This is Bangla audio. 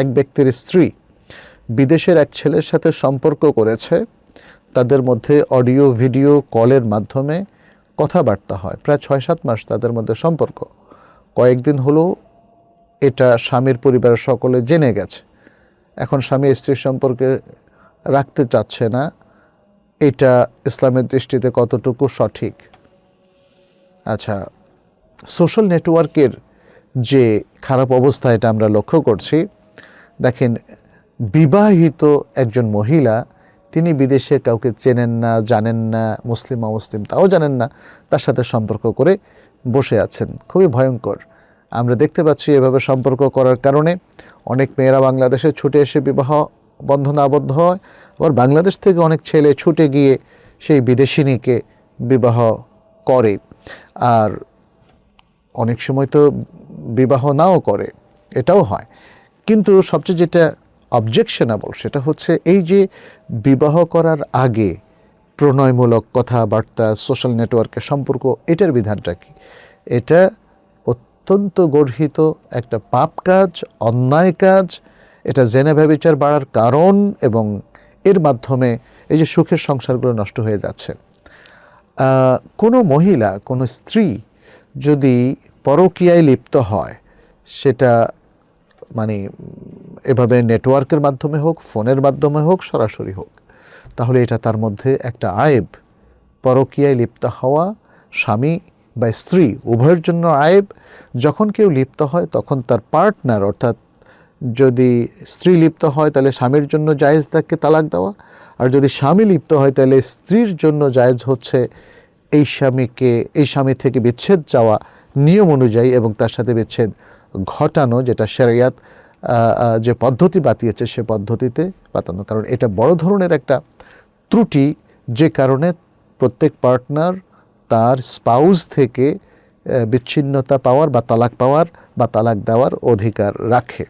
এক ব্যক্তির স্ত্রী বিদেশের এক ছেলের সাথে সম্পর্ক করেছে। তাদের মধ্যে অডিও, ভিডিও, কলের মাধ্যমে কথাবার্তা হয়। প্রায় ছয় সাত মাস তাদের মধ্যে সম্পর্ক। কয়েকদিন হলো এটা স্বামীর পরিবারের সকলে জেনে গেছে। এখন স্বামী স্ত্রীর সম্পর্কে রাখতে চাচ্ছে না। এটা ইসলামের দৃষ্টিতে কতটুকু সঠিক? আচ্ছা সোশ্যাল নেটওয়ার্কের যে খারাপ অবস্থা এটা আমরা লক্ষ্য করছি। দেখেন, বিবাহিত একজন মহিলা, তিনি বিদেশে কাউকে চেনেন না, জানেন না, মুসলিম অমুসলিম তাও জানেন না, তার সাথে সম্পর্ক করে বসে আছেন। খুবই ভয়ঙ্কর। আমরা দেখতে পাচ্ছি এভাবে সম্পর্ক করার কারণে অনেক মেয়েরা বাংলাদেশে ছুটে এসে বিবাহ বন্ধনে আবদ্ধ হয়, আবার বাংলাদেশ থেকে অনেক ছেলে ছুটে গিয়ে সেই বিদেশিনীকে বিবাহ করে। আর অনেক সময় তো বিবাহ নাও করে, এটাও হয়। কিন্তু সবচেয়ে যেটা অবজেকশনাবল সেটা হচ্ছে এই যে বিবাহ করার আগে প্রণয়মূলক কথাবার্তা সোশ্যাল নেটওয়ার্কে সম্পর্ক, এটার বিধানটা কি? এটা অত্যন্ত গর্হিত একটা পাপ কাজ, অন্যায় কাজ, এটা জেনে ব্যবচার বাড়ার কারণ এবং এর মাধ্যমে এই যে সুখের সংসারগুলো নষ্ট হয়ে যাচ্ছে। কোনো মহিলা, কোনো স্ত্রী যদি পরকীয়ায় লিপ্ত হয়, সেটা মানে এভাবে নেটওয়ার্কের মাধ্যমে হোক ফোনের মাধ্যমে হোক, সরাসরি হোক, তাহলে এটা তার মধ্যে একটা আয়েব। পরকীয়ায় লিপ্ত হওয়া স্বামী বা স্ত্রী, উভয়ের জন্য আয়েব। যখন কেউ লিপ্ত হয়, তখন তার পার্টনার অর্থাৎ যদি স্ত্রী লিপ্ত হয়, তাহলে স্বামীর জন্য জায়েজ তাকে তালাক দেওয়া। আর যদি স্বামী লিপ্ত হয়, তাহলে স্ত্রীর জন্য জায়েজ হচ্ছে এই স্বামীকে, এই স্বামী থেকে বিচ্ছেদ চাওয়া। নিয়ম অনুযায়ী এবং তার সাথে বিচ্ছেদ ঘটানো যেটা আহ, যে পদ্ধতি বাতিয়েছে সে পদ্ধতিতে বাতানো। কারণ এটা বড় ধরনের একটা ত্রুটি যে কারণে প্রত্যেক পার্টনার তার স্পাউস থেকে বিচ্ছিন্নতা পাওয়ার বা তালাক পাওয়ার বা তালাক দেওয়ার অধিকার রাখে।